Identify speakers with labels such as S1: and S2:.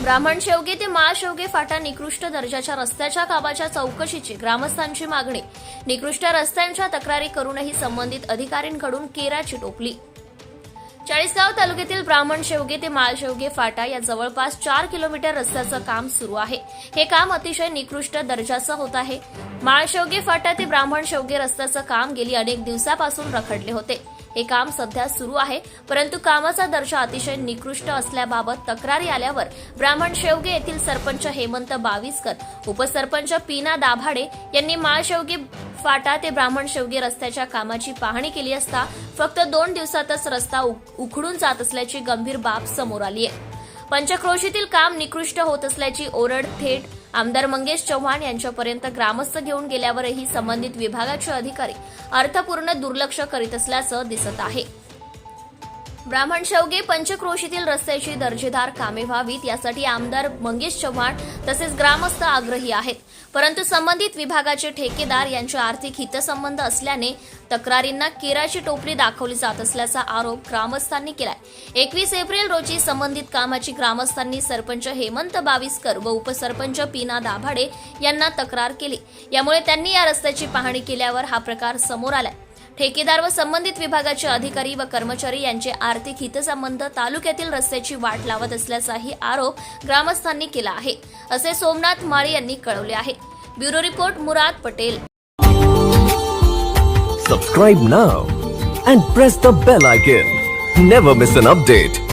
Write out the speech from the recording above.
S1: ब्राह्मण शेवगे ते माळ शेवगे फाटा निकृष्ट दर्जाच्या रस्त्याच्या कामाच्या चौकशीची ग्रामस्थांची मागणी. निकृष्ट रस्त्यांच्या तक्रारी करूनही संबंधित अधिकाऱ्यांकडून केराची टोपली. चाळीसगाव तालुक्यातील ब्राह्मण शेवगे ते माळ शेवगे फाटा या जवळपास चार किलोमीटर रस्त्याचं काम सुरू आहे. हे काम अतिशय निकृष्ट दर्जाचं होत आहे. माळ शेवगे फाटा ते ब्राह्मण शेवगे रस्त्याचं काम गेली अनेक दिवसापासून रखडले होते. हे काम सध्या सुरू आहे परंतु कामाचा दर्जा अतिशय निकृष्ट असल्याबाबत तक्रारी आल्यावर ब्राह्मण शेवगे येथील सरपंच हेमंत बाविस्कर उपसरपंच पीना दाभाडे यांनी माळशेवगे फाटा ते ब्राह्मण शेवगे रस्त्याच्या कामाची पाहणी केली असता फक्त दोन दिवसातच रस्ता उक- उखडून जात असल्याची गंभीर बाब समोर आली आहे. पंचक्रोशीतील काम निकृष्ट होत असल्याची ओरड थेट आमदार मंगेश चव्हाण यांच्यापर्यंत ग्रामस्थ घेऊन गेल्यावरही संबंधित विभागाचे अधिकारी अर्थपूर्ण दुर्लक्ष करीत असल्याचं दिसत आहे. ब्राह्मण शेवगे पंचक्रोशीतील रस्त्याची दर्जेदार कामे व्हावीत यासाठी आमदार मंगेश चव्हाण तसेच ग्रामस्थ आग्रही आहेत. परंतु संबंधित विभागाचे ठेकेदार यांचे आर्थिक हितसंबंध असल्याने तक्रारींना केराची टोपली दाखवली जात असल्याचा आरोप ग्रामस्थांनी केलाय. एकवीस एप्रिल रोजी संबंधित कामाची ग्रामस्थांनी सरपंच हेमंत बाविस्कर व उपसरपंच पीना दाभाडे यांना तक्रार केली. यामुळे त्यांनी या रस्त्याची पाहणी केल्यावर हा प्रकार समोर आलाय. ठेकेदार व संबंधित विभागाचे अधिकारी व कर्मचारी यांचे आर्थिक हितसंबंध तालुक्यातील रस्त्याची वाट लावत असल्याचाही आरोप ग्रामस्थांनी केला आहे असे सोमनाथ माळी यांनी कळवले आहे. Bureau report Murad Patel.
S2: Subscribe now and press the bell icon never miss an update